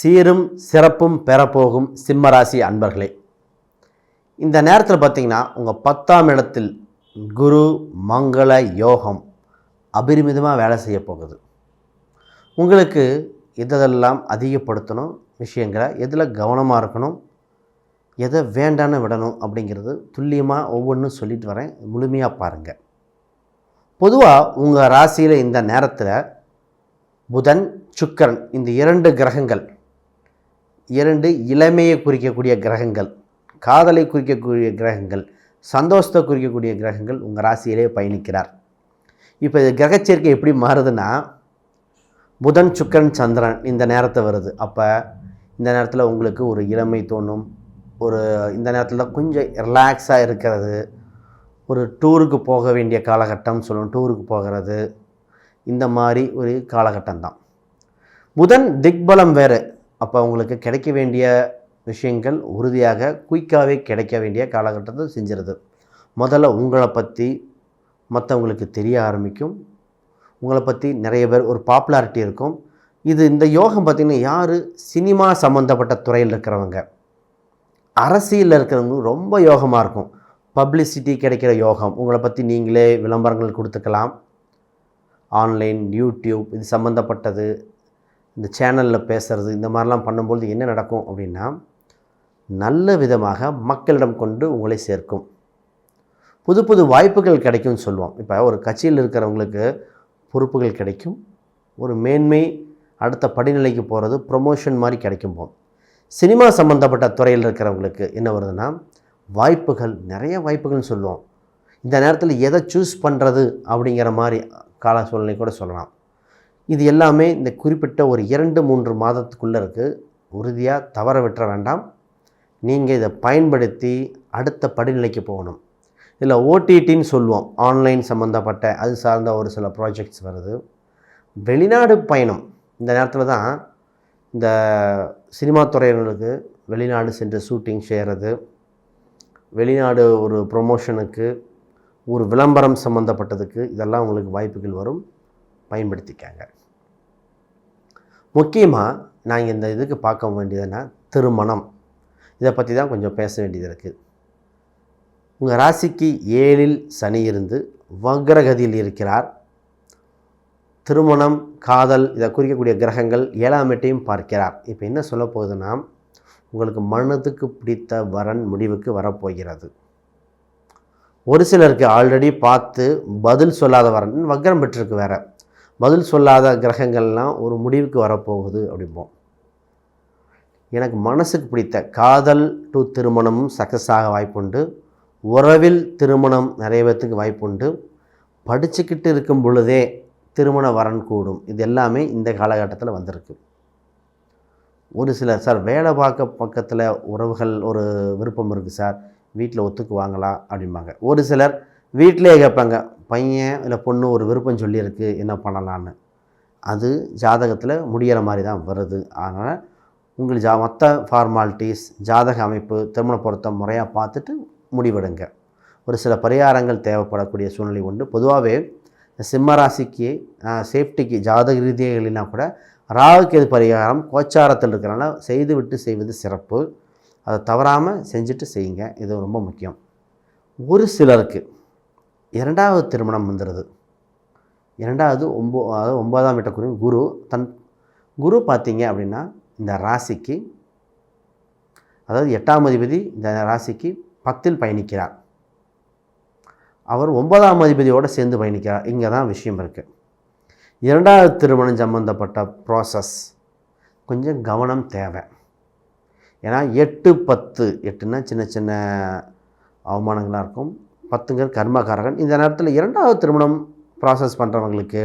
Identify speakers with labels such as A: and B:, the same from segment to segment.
A: சீரும் சிறப்பும் பெறப்போகும் சிம்மராசி அன்பர்களே இந்த நேரத்தில் பார்த்தீங்கன்னா உங்கள் பத்தாம் இடத்தில் குரு மங்கள யோகம் அபரிமிதமாக வேலை செய்ய போகுது. உங்களுக்கு இதெல்லாம் அதிகப்படுத்தணும் விஷயங்களை எதில் கவனமாக இருக்கணும் எதை வேண்டான்னு விடணும் அப்படிங்கிறது துல்லியமாக ஒவ்வொன்றும் சொல்லிட்டு வரேன். முழுமையாக பாருங்கள் பொதுவாக உங்கள் ராசியில் இந்த நேரத்தில் புதன் சுக்கரன் இந்த இரண்டு கிரகங்கள் இரண்டு இளமையை குறிக்கக்கூடிய கிரகங்கள் காதலை குறிக்கக்கூடிய கிரகங்கள் சந்தோஷத்தை குறிக்கக்கூடிய கிரகங்கள் உங்கள் ராசியிலே பயணிக்கிறார். இப்போ இது கிரகச்சேர்க்கை எப்படி மாறுதுன்னா புதன் சுக்கரன் சந்திரன் இந்த நேரத்தை வருது. அப்போ இந்த நேரத்தில் உங்களுக்கு ஒரு இளமை தோணும் ஒரு இந்த நேரத்தில் கொஞ்சம் ரிலாக்ஸாக இருக்கிறது ஒரு டூருக்கு போக வேண்டிய காலகட்டம் சொல்லணும் டூருக்கு போகிறது இந்த மாதிரி ஒரு காலகட்டம் தான் புதன் திக்பலம் வேறு. அப்போ உங்களுக்கு கிடைக்க வேண்டிய விஷயங்கள் உறுதியாக குயிக்காகவே கிடைக்க வேண்டிய காலகட்டத்தை செஞ்சிருது. முதல்ல உங்களை பற்றி மற்றவங்களுக்கு தெரிய ஆரம்பிக்கும். உங்களை பற்றி நிறைய பேர் ஒரு பாப்புலாரிட்டி இருக்கும். இது இந்த யோகம் பார்த்திங்கன்னா யார்? சினிமா சம்மந்தப்பட்ட துறையில் இருக்கிறவங்க. அரசியலில் இருக்கிறவங்க ரொம்ப யோகமாக இருக்கும். பப்ளிசிட்டி கிடைக்கிற யோகம். உங்களை பற்றி நீங்களே விளம்பரங்கள் கொடுத்துக்கலாம். ஆன்லைன் யூடியூப் இது சம்மந்தப்பட்டது இந்த சேனலில் பேசுகிறது இந்த மாதிரிலாம் பண்ணும்பொழுது என்ன நடக்கும் அப்படின்னா நல்ல விதமாக மக்களிடம் கொண்டு உங்களை சேர்க்கும். புது புது வாய்ப்புகள் கிடைக்கும்னு சொல்லுவோம். இப்போ ஒரு கட்சியில் இருக்கிறவங்களுக்கு பொறுப்புகள் கிடைக்கும். ஒரு மேன்மை அடுத்த படிநிலைக்கு போகிறது ப்ரொமோஷன் மாதிரி கிடைக்கும் போகும் சினிமா சம்மந்தப்பட்ட துறையில் இருக்கிறவங்களுக்கு என்ன வருதுன்னா வாய்ப்புகள் நிறைய வாய்ப்புகள்னு சொல்லுவோம். இந்த நேரத்தில் எதை சூஸ் பண்ணுறது அப்படிங்கிற மாதிரி கால சூழ்நிலை கூட சொல்லலாம். இது எல்லாமே இந்த குறிப்பிட்ட ஒரு இரண்டு மூன்று மாதத்துக்குள்ளே இருக்குது உறுதியாக தவற விட்டுற வேண்டாம். நீங்கள் இதை பயன்படுத்தி அடுத்த படிநிலைக்கு போகணும். இதில் ஓடிடின்னு சொல்லுவோம். ஆன்லைன் சம்மந்தப்பட்ட அது சார்ந்த ஒரு சில ப்ராஜெக்ட்ஸ் வருது. வெளிநாடு பயணம். இந்த நேரத்தில் தான் இந்த சினிமா துறையினருக்கு வெளிநாடு சென்று ஷூட்டிங் செய்கிறது வெளிநாடு ஒரு ப்ரொமோஷனுக்கு ஒரு விளம்பரம் சம்மந்தப்பட்டதுக்கு இதெல்லாம் உங்களுக்கு வாய்ப்புகள் வரும். பயன்படுத்திக்காங்க. முக்கியமாக நான் இந்த இதுக்கு பார்க்க வேண்டியதுன்னா திருமணம். இதை பற்றி தான் கொஞ்சம் பேச வேண்டியது இருக்குது உங்கள் ராசிக்கு ஏழில் சனி இருந்து வக்ரகதியில் இருக்கிறார். திருமணம் காதல் இதை குறிக்கக்கூடிய கிரகங்கள் ஏழாம் எட்டையும் பார்க்கிறார். இப்போ என்ன சொல்ல போகுதுன்னா உங்களுக்கு மனதுக்கு பிடித்த வரன் முடிவுக்கு வரப்போகிறது. ஒரு சிலருக்கு ஆல்ரெடி பார்த்து பதில் சொல்லாத வரன் வக்ரம் பெற்றிருக்கு வேறு. பதில் சொல்லாத கிரகங்கள்லாம் ஒரு முடிவுக்கு வரப்போகுது அப்படிம்போம். எனக்கு மனசுக்கு பிடித்த காதல் டு திருமணமும் சக்ஸஸ் ஆக வாய்ப்புண்டு. உறவில் திருமணம் நிறைய பேர்த்துக்கு வாய்ப்புண்டு. படிச்சுக்கிட்டு இருக்கும் பொழுதே திருமண வரன் கூடும். இது எல்லாமே இந்த காலகட்டத்தில் வந்திருக்கு. ஒரு சிலர் சார் வேலை பார்க்க பக்கத்தில் உறவுகள் ஒரு விருப்பம் இருக்குது சார். வீட்டில் ஒத்துக்குவாங்களா அப்படிம்பாங்க. ஒரு சிலர் வீட்டிலே கேட்பாங்க பையன் இல்லை பொண்ணு ஒரு விருப்பம் சொல்லியிருக்கு என்ன பண்ணலான்னு அது ஜாதகத்தில் முடிகிற மாதிரி தான் வருது. அதனால் உங்களுக்கு ஜா மற்ற ஃபார்மாலிட்டிஸ் ஜாதக அமைப்பு திருமண பொருத்தம் முறையாக பார்த்துட்டு முடிவெடுங்க. ஒரு சில பரிகாரங்கள் தேவைப்படக்கூடிய சூழ்நிலை உண்டு. பொதுவாகவே சிம்மராசிக்கு சேஃப்டிக்கு ஜாதக ரீதியாக இல்லைன்னா கூட ராகுக்கு எது பரிகாரம் கோச்சாரத்தில் இருக்கிறனால செய்து விட்டு செய்வது சிறப்பு. அதை தவறாமல் செஞ்சுட்டு செய்யுங்க. இது ரொம்ப முக்கியம். ஒரு சிலருக்கு இரண்டாவது திருமணம் வந்துடுது இரண்டாவது ஒம்போ அதாவது ஒன்பதாம் வீட்டக்குரிய குரு தன் குரு பார்த்தீங்க அப்படின்னா இந்த ராசிக்கு அதாவது எட்டாம் அதிபதி இந்த ராசிக்கு பத்தில் பயணிக்கிறார். அவர் ஒன்பதாம் அதிபதியோடு சேர்ந்து பயணிக்கிறார். இங்கே தான் விஷயம் இருக்குது இரண்டாவது திருமணம் சம்மந்தப்பட்ட ப்ராசஸ் கொஞ்சம் கவனம் தேவை. ஏன்னா எட்டு பத்து எட்டுன்னா சின்ன சின்ன அவமானங்களாக இருக்கும். பத்துங்கிற கர்மகாரகன் இந்த நேரத்தில் இரண்டாவது திருமணம் ப்ராசஸ் பண்ணுறவங்களுக்கு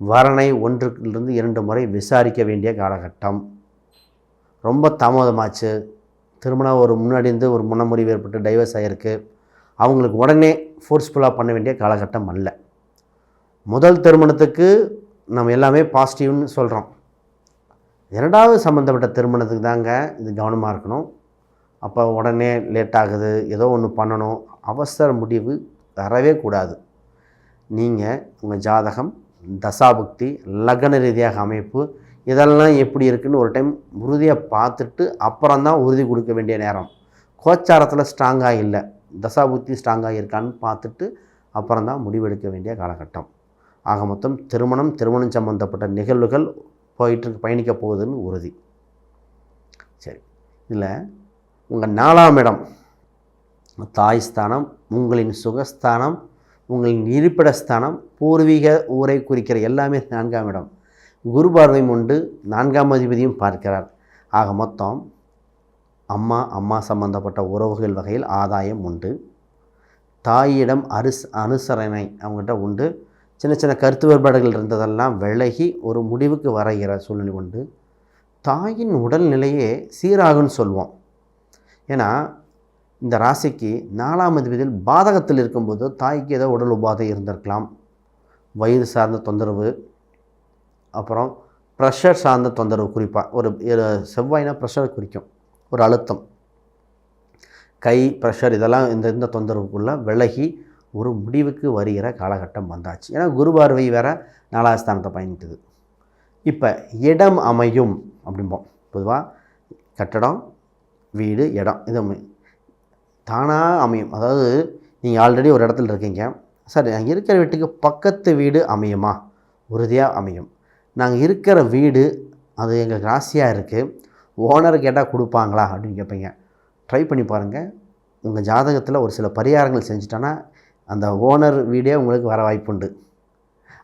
A: வரனை ஒன்றுலேருந்து இரண்டு முறை விசாரிக்க வேண்டிய காலகட்டம். ரொம்ப தாமதமாச்சு. திருமணம் ஒரு முன்னாடி இருந்து ஒரு முன்னமுறிவு ஏற்பட்டு டைவர்ஸ் ஆகிருக்கு அவங்களுக்கு உடனே ஃபோர்ஸ்ஃபுல்லாக பண்ண வேண்டிய காலகட்டம் அல்ல. முதல் திருமணத்துக்கு நம்ம எல்லாமே பாசிட்டிவ்னு சொல்கிறோம் இரண்டாவது சம்மந்தப்பட்ட திருமணத்துக்கு தாங்க இது கவனமாக இருக்கணும். அப்போ உடனே லேட் ஆகுது ஏதோ ஒன்று பண்ணணும். அவசர முடிவு வரவே கூடாது. நீங்கள் உங்கள் ஜாதகம் தசாபக்தி லக்ன ரீதியாக அமைப்பு இதெல்லாம் எப்படி இருக்குன்னு ஒரு டைம் உறுதியாக பார்த்துட்டு அப்புறம் தான் உறுதி கொடுக்க வேண்டிய நேரம். கோச்சாரத்தில் ஸ்ட்ராங்காக இல்லை. தசாபுத்தி ஸ்ட்ராங்காக இருக்கான்னு பார்த்துட்டு அப்புறம் தான் முடிவெடுக்க வேண்டிய காலகட்டம். ஆக மொத்தம் திருமணம் திருமணம் சம்பந்தப்பட்ட நிகழ்வுகள் போயிட்டு பயணிக்க போகுதுன்னு உறுதி. சரி. இதில் உங்கள் நாலாம் இடம். தாய் ஸ்தானம் உங்களின் சுகஸ்தானம் உங்களின் இருப்பிடஸ்தானம் பூர்வீக ஊரை குறிக்கிற எல்லாமே நான்காம் இடம். குரு பார்வையும் உண்டு நான்காம் அதிபதியும் பார்க்கிறார். ஆக மொத்தம் அம்மா அம்மா சம்பந்தப்பட்ட உறவுகள் வகையில் ஆதாயம் உண்டு. தாயிடம் அருஸ் அனுசரணை அவங்ககிட்ட உண்டு. சின்ன சின்ன கருத்து வேறுபாடுகள் இருந்ததெல்லாம் விலகி ஒரு முடிவுக்கு வரைகிற சூழ்நிலை உண்டு. தாயின் உடல்நிலையே சீராகுன்னு சொல்லுவோம். ஏன்னா இந்த ராசிக்கு நாலாம் அதிபதியில் பாதகத்தில் இருக்கும்போது தாய்க்கு ஏதோ உடல் உபாதை இருந்திருக்கலாம். வயிறு சார்ந்த தொந்தரவு அப்புறம் ப்ரெஷர் சார்ந்த தொந்தரவு குறிப்பாக ஒரு இரு- செவ்வாய்னா ப்ரெஷர் குறிக்கும் ஒரு அழுத்தம். கை ப்ரெஷர் இதெல்லாம் இந்த இந்த தொந்தரவுக்குள்ளே விலகி ஒரு முடிவுக்கு வருகிற காலகட்டம் வந்தாச்சு. ஏன்னா குரு பார்வை வேற நாலாவது ஸ்தானத்தை பயணித்தது இப்போ இடம் அமையும் அப்படிம்போம். பொதுவாக கட்டடம் வீடு இடம். இது தானாக அமையும். அதாவது நீங்கள் ஆல்ரெடி ஒரு இடத்துல இருக்கீங்க. சார் நாங்கள் இருக்கிற வீட்டுக்கு பக்கத்து வீடு அமையுமா? உறுதியாக அமையும். நாங்கள் இருக்கிற வீடு அது எங்களுக்கு ராசியாக இருக்குது ஓனர் கேட்டால் கொடுப்பாங்களா? அப்படின்னு கேட்பீங்க ட்ரை பண்ணி பாருங்கள் உங்கள் ஜாதகத்தில் ஒரு சில பரிகாரங்கள் செஞ்சுட்டோன்னா அந்த ஓனர் வீடே உங்களுக்கு வர வாய்ப்புண்டு.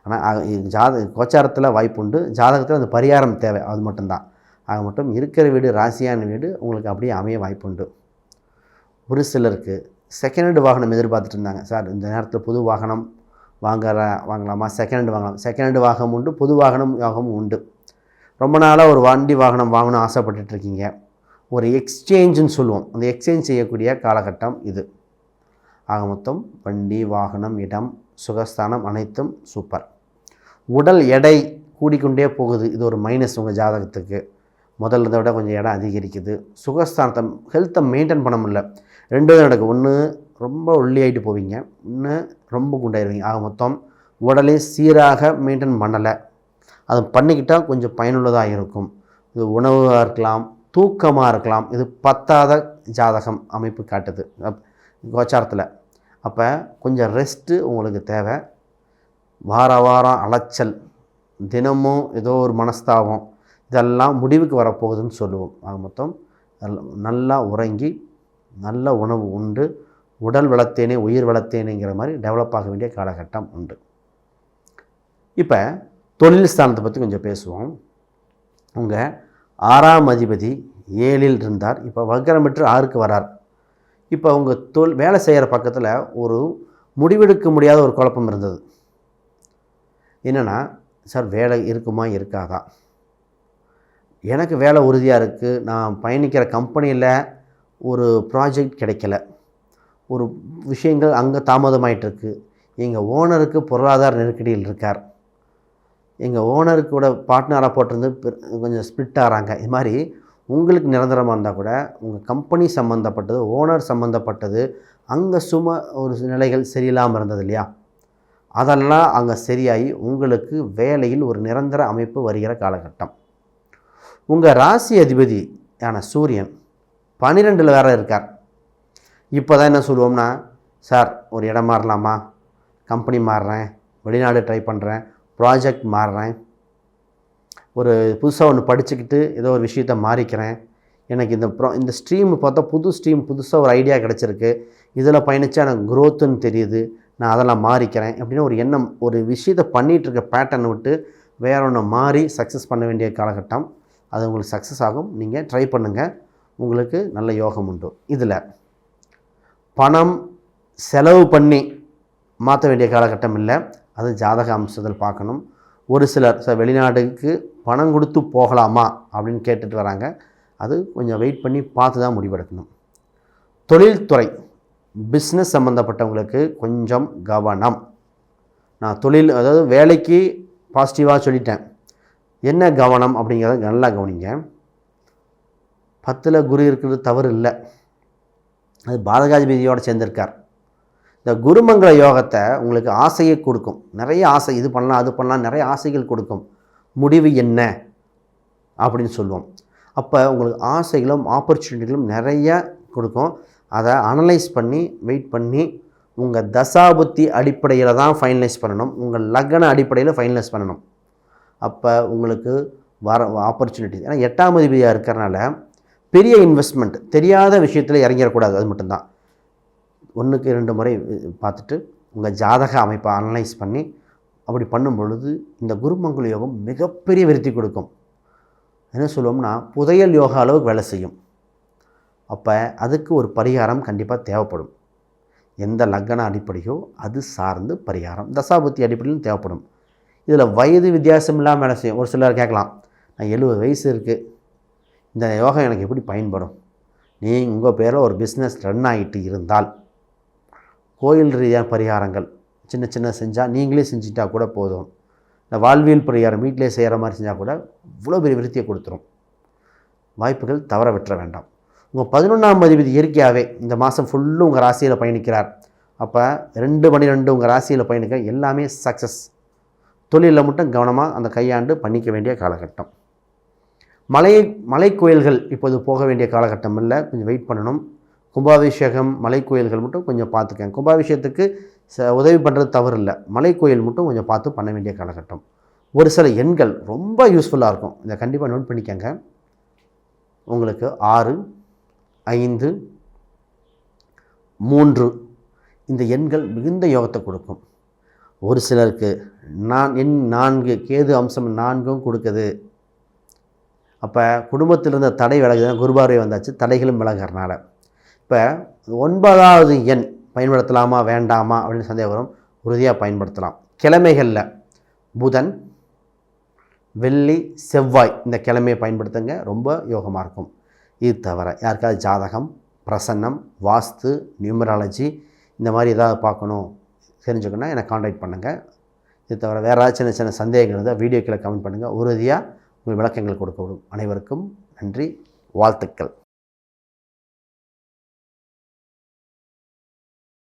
A: ஆனால் ஜாத கோச்சாரத்தில் வாய்ப்புண்டு. ஜாதகத்தில் அந்த பரிகாரம் தேவை. அது மட்டும்தான். ஆக மட்டும் இருக்கிற வீடு ராசியான வீடு உங்களுக்கு அப்படியே அமைய வாய்ப்புண்டு. ஒரு சிலருக்கு செகண்ட் ஹேண்டு வாகனம் எதிர்பார்த்துட்டு இருந்தாங்க சார் இந்த நேரத்தில் புது வாகனம் வாங்குற வாங்கலாமா? செகண்ட் ஹேண்டு வாங்கலாம் செகண்ட் ஹேண்டு வாகனம் உண்டு புது வாகனம் வாகனம் உண்டு. ரொம்ப நாளாக ஒரு வண்டி வாகனம் வாங்கணும் ஆசைப்பட்டுட்டு இருக்கீங்க ஒரு எக்ஸ்சேஞ்சுன்னு சொல்லுவோம். அந்த எக்ஸ்சேஞ்ச் செய்யக்கூடிய காலகட்டம் இது. ஆக மொத்தம் வண்டி வாகனம் இடம் சுகஸ்தானம் அனைத்தும் சூப்பர் உடல் எடை கூடிக்கொண்டே போகுது. இது ஒரு மைனஸ் உங்கள் ஜாதகத்துக்கு. முதல்ல இருந்ததை விட கொஞ்சம் இடம் அதிகரிக்குது. சுகஸ்தானத்தை ஹெல்த்தை மெயின்டைன் பண்ண முடியல. ரெண்டும் நடக்கும் ஒன்று ரொம்ப ஒல்லியாயிட்டு போவீங்க. ஒன்று ரொம்ப குண்டாயிருவீங்க. ஆக மொத்தம் உடலை சீராக மெயின்டைன் பண்ணலை. அதை பண்ணிக்கிட்டால் கொஞ்சம் பயனுள்ளதாக இருக்கும். இது உணவாக இருக்கலாம் தூக்கமாக இருக்கலாம். இது பத்தாத ஜாதகம் அமைப்பு காட்டுது. கோச்சாரத்தில். அப்போ கொஞ்சம் ரெஸ்ட்டு உங்களுக்கு தேவை. வார வாரம் அலைச்சல். தினமும் ஏதோ ஒரு மனஸ்தாபம். இதெல்லாம் முடிவுக்கு வரப்போகுதுன்னு சொல்லுவோம். ஆக மொத்தம் நல்லா உறங்கி நல்ல உணவு உண்டு உடல் வளர்த்தேனே உயிர் வளர்த்தேனேங்கிற மாதிரி டெவலப் ஆக வேண்டிய காலகட்டம் உண்டு. இப்போ தொழில் ஸ்தானத்தை பற்றி கொஞ்சம் பேசுவோம். உங்கள் ஆறாம் அதிபதி ஏழில் இருந்தார். இப்போ வக்கரம் பெற்று ஆறுக்கு வரார். இப்போ உங்கள் தொல் வேலை செய்கிற பக்கத்தில் ஒரு முடிவெடுக்க முடியாத ஒரு குழப்பம் இருந்தது. என்னென்னா சார் வேலை இருக்குமா இருக்காதா? எனக்கு வேலை உறுதியாக இருக்குது நான் பயணிக்கிற கம்பெனியில் ஒரு ப்ராஜெக்ட் கிடைக்கல. ஒரு விஷயங்கள் அங்கே தாமதமாயிட்டுருக்கு எங்கள் ஓனருக்கு பொருளாதார நெருக்கடியில் இருக்கார். எங்கள் ஓனருக்கு கூட பார்ட்னராக போட்டிருந்து கொஞ்சம் ஸ்பிளிட் ஆகிறாங்க இது மாதிரி உங்களுக்கு நிரந்தரமாக இருந்தால் கூட உங்கள் கம்பெனி சம்மந்தப்பட்டது ஓனர் சம்மந்தப்பட்டது அங்கே சும ஒரு நிலைகள் சரியில்லாமல் இருந்தது இல்லையா? அதெல்லாம் அங்கே சரியாகி உங்களுக்கு வேலையில் ஒரு நிரந்தர அமைப்பு வருகிற காலகட்டம். உங்கள் ராசி அதிபதி ஆன சூரியன் பன்னிரெண்டில் வேற இருக்கார். இப்போ தான் என்ன சொல்லுவோம்னா சார் ஒரு இடம் மாறலாமா? கம்பெனி மாறுறேன் வெளிநாடு ட்ரை பண்ணுறேன் ப்ராஜெக்ட் மாறுறேன். ஒரு புதுசாக ஒன்று படிச்சுக்கிட்டு ஏதோ ஒரு விஷயத்த மாறிக்கிறேன். எனக்கு இந்த ப்ரோ இந்த ஸ்ட்ரீம் பார்த்தா புது ஸ்ட்ரீம் புதுசாக ஒரு ஐடியா கிடச்சிருக்கு. இதில் பயணித்தா எனக்கு க்ரோத்துன்னு தெரியுது. நான் அதெல்லாம் மாறிக்கிறேன். அப்படின்னு ஒரு எண்ணம் ஒரு விஷயத்தை பண்ணிகிட்ருக்க பேட்டர்னை விட்டு வேற ஒன்று மாறி சக்ஸஸ் பண்ண வேண்டிய காலகட்டம். அது உங்களுக்கு சக்ஸஸ் ஆகும். நீங்கள் ட்ரை பண்ணுங்கள் உங்களுக்கு நல்ல யோகம் உண்டு. இதில் பணம் செலவு பண்ணி மாற்ற வேண்டிய காலகட்டம் இல்லை. அது ஜாதக அம்சத்தில் பார்க்கணும். ஒரு சிலர் சார் வெளிநாட்டுக்கு பணம் கொடுத்து போகலாமா அப்படின்னு கேட்டுட்டு வராங்க. அது கொஞ்சம் வெயிட் பண்ணி பார்த்து தான் முடிவெடுக்கணும். தொழில்துறை பிஸ்னஸ் சம்மந்தப்பட்டவங்களுக்கு கொஞ்சம் கவனம். நான் தொழில் அதாவது வேலைக்கு பாசிட்டிவாக சொல்லிட்டேன். என்ன கவனம் அப்படிங்கிறத நல்லா கவனிங்க. பத்தில் குரு இருக்கிறது தவறு இல்லை. அது பாதகாதிபதியோடு சேர்ந்திருக்கார். இந்த குருமங்கள யோகத்தை உங்களுக்கு ஆசையை கொடுக்கும். நிறைய ஆசை இது பண்ணலாம் அது பண்ணலாம் நிறைய ஆசைகள் கொடுக்கும். முடிவு என்ன அப்படின்னு சொல்லுவோம். அப்போ உங்களுக்கு ஆசைகளும் ஆப்பர்ச்சுனிட்டிகளும் நிறைய கொடுக்கும். அதை அனலைஸ் பண்ணி வெயிட் பண்ணி உங்கள் தசாபுத்தி அடிப்படையில் தான் ஃபைனலைஸ் பண்ணணும். உங்கள் லக்ன அடிப்படையில் ஃபைனலைஸ் பண்ணணும். அப்போ உங்களுக்கு வர ஆப்பர்ச்சுனிட்டி ஏன்னா எட்டாம் அதிபதியாக இருக்கிறனால பெரிய இன்வெஸ்ட்மெண்ட் தெரியாத விஷயத்தில் இறங்கிடக்கூடாது. அது மட்டும்தான். ஒன்றுக்கு ரெண்டு முறை பார்த்துட்டு உங்கள் ஜாதக அமைப்பை அனலைஸ் பண்ணி அப்படி பண்ணும் பொழுது இந்த குருமங்கல யோகம் மிகப்பெரிய விருத்தி கொடுக்கும். என்ன சொல்லுவோம்னா புதையல் யோகா அளவுக்கு வேலை செய்யும். அப்போ அதுக்கு ஒரு பரிகாரம் கண்டிப்பாக தேவைப்படும். எந்த லக்கண அடிப்படையோ அது சார்ந்து பரிகாரம் தசாபுத்தி அடிப்படையிலும் தேவைப்படும். இதில் வயது வித்தியாசம் இல்லாமல் வேலை செய்யும். ஒரு சிலர் கேட்கலாம் நான் எழுபது வயசு இருக்குது இந்த யோகா எனக்கு எப்படி பயன்படும்? நீ உங்கள் பேரில் ஒரு பிஸ்னஸ் ரன் ஆகிட்டு இருந்தால் கோயில் ரீதியான பரிகாரங்கள் சின்ன சின்ன செஞ்சால் நீங்களே செஞ்சுட்டா கூட போதும். இந்த வாழ்வியல் பரிகாரம் வீட்டிலே செய்கிற மாதிரி செஞ்சால் கூட இவ்வளோ பெரிய விருத்தியை கொடுத்துரும். வாய்ப்புகள் தவற விட்டுற வேண்டாம். உங்கள் பதினொன்றாம் அதிபதி இயற்கையாகவே இந்த மாதம் ஃபுல்லும் உங்கள் ராசியில் பயணிக்கிறார். அப்போ ரெண்டு பன்னிரெண்டு உங்கள் ராசியில் பயணிக்க எல்லாமே சக்ஸஸ் தொழிலில் மட்டும் கவனமாக அந்த கையாண்டு பண்ணிக்க வேண்டிய காலகட்டம். மலை மலை கோயில்கள் இப்போது போக வேண்டிய காலகட்டம் இல்லை கொஞ்சம் வெயிட் பண்ணணும். கும்பாபிஷேகம் மலை கோயில்கள் மட்டும் கொஞ்சம் பார்த்துக்கங்க. கும்பாபிஷேகத்துக்கு ச உதவி பண்ணுறது தவறு இல்லை மலை கோயில் மட்டும் கொஞ்சம் பார்த்து பண்ண வேண்டிய காலகட்டம். ஒரு சில எண்கள் ரொம்ப யூஸ்ஃபுல்லாக இருக்கும். இதை கண்டிப்பாக நோட் பண்ணிக்கங்க. உங்களுக்கு ஆறு ஐந்து மூன்று இந்த எண்கள் மிகுந்த யோகத்தை கொடுக்கும். ஒரு சிலருக்கு நான் என் நான்கு கேது அம்சம் நான்கும் கொடுக்குது. அப்போ குடும்பத்தில் இருந்த தடை விலகுதுன்னா குருபார்வை வந்தாச்சு தடைகளும் விலகிறனால. இப்போ ஒன்பதாவது எண் பயன்படுத்தலாமா வேண்டாமா அப்படின்னு சந்தேகம் வரும். உறுதியாக பயன்படுத்தலாம். கிழமைகளில் புதன் வெள்ளி செவ்வாய் இந்த கிழமையை பயன்படுத்துங்க. ரொம்ப யோகமாக இருக்கும். இது தவிர யாருக்காவது ஜாதகம் பிரசன்னம் வாஸ்து நியூமராலஜி இந்த மாதிரி ஏதாவது பார்க்கணும். தெரிஞ்சுக்கணும் என்னை காண்டாக்ட் பண்ணுங்கள் இது தவிர வேறு ஏதாவது சின்ன சின்ன சந்தேகங்கள் இருந்தால் வீடியோக்களை கமெண்ட் பண்ணுங்கள் உறுதியாக உங்கள் விளக்கங்கள் கொடுக்கப்படும் அனைவருக்கும் நன்றி. வாழ்த்துக்கள்.